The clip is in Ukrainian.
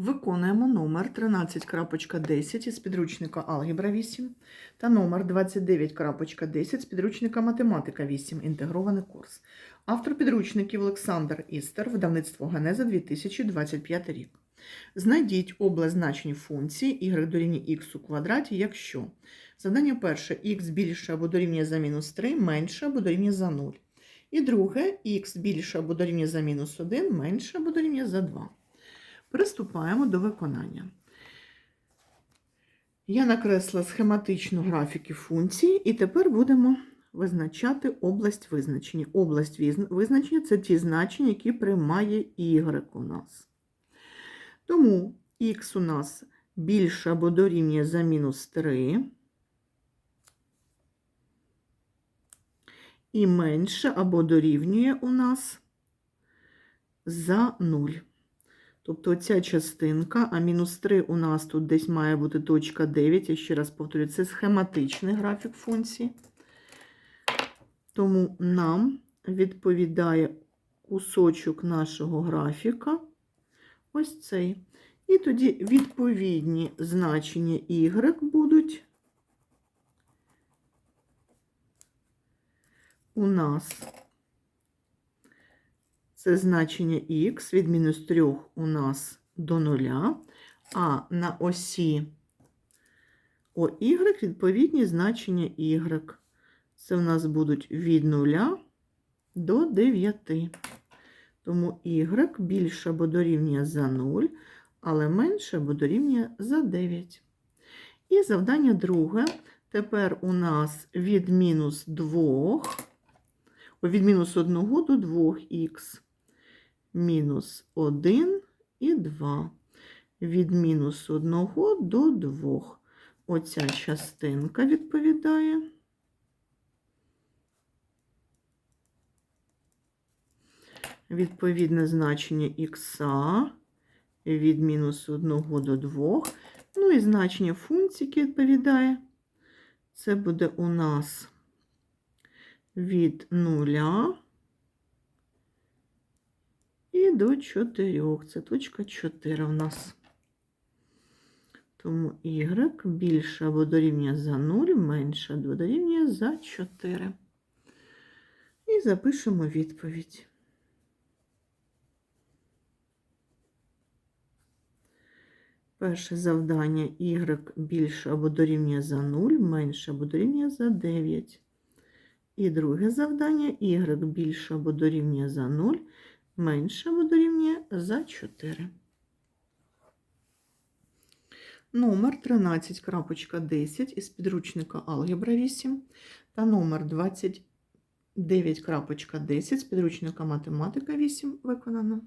Виконуємо номер 13.10 із підручника Алгебра 8 та номер 29.10 з підручника Математика 8. Інтегрований курс. Автор підручників Олександр Істер, видавництво Генеза 2025 рік. Знайдіть область значень функції y дорівнює x у квадраті, якщо завдання перше x більше або дорівнює за мінус 3, менше або дорівнює за 0. І друге х більше або дорівнює за мінус 1, менше або дорівнює за 2. Приступаємо до виконання. Я накресла схематичну графіки функції, і тепер будемо визначати область визначення. Область визначення це ті значення, які приймає y у нас. Тому х у нас більше або дорівнює за мінус 3. І менше або дорівнює у нас за 0. Тобто ця частинка, а мінус 3 у нас тут десь має бути точка 9. Я ще раз повторюю, це схематичний графік функції. Тому нам відповідає кусочок нашого графіка ось цей. І тоді відповідні значення y будуть у нас це значення х від мінус 3 у нас до 0, а на осі OY відповідні значення y. Це у нас будуть від 0 до 9. Тому y більше або дорівнює за 0, але менше або дорівнює за 9. І завдання друге. Тепер у нас від мінус 2, від мінус 1 до 2х мінус 1 і 2. Від мінус 1 до 2. Оця частинка відповідає. Відповідне значення х від мінус 1 до 2. Ну і значення функції, відповідає, це буде у нас від 0 і до 4. Це точка 4 в нас. Тому y більше або дорівнює за 0, менше або дорівнює за 4. І запишемо відповідь. Перше завдання y більше або дорівнює за 0, менше або дорівнює за 9. І друге завдання y більше або дорівнює за 0, менше або дорівнює за 4. Номер 13.10 із підручника Алгебра 8 та номер 29.10 з підручника Математика 8 виконано.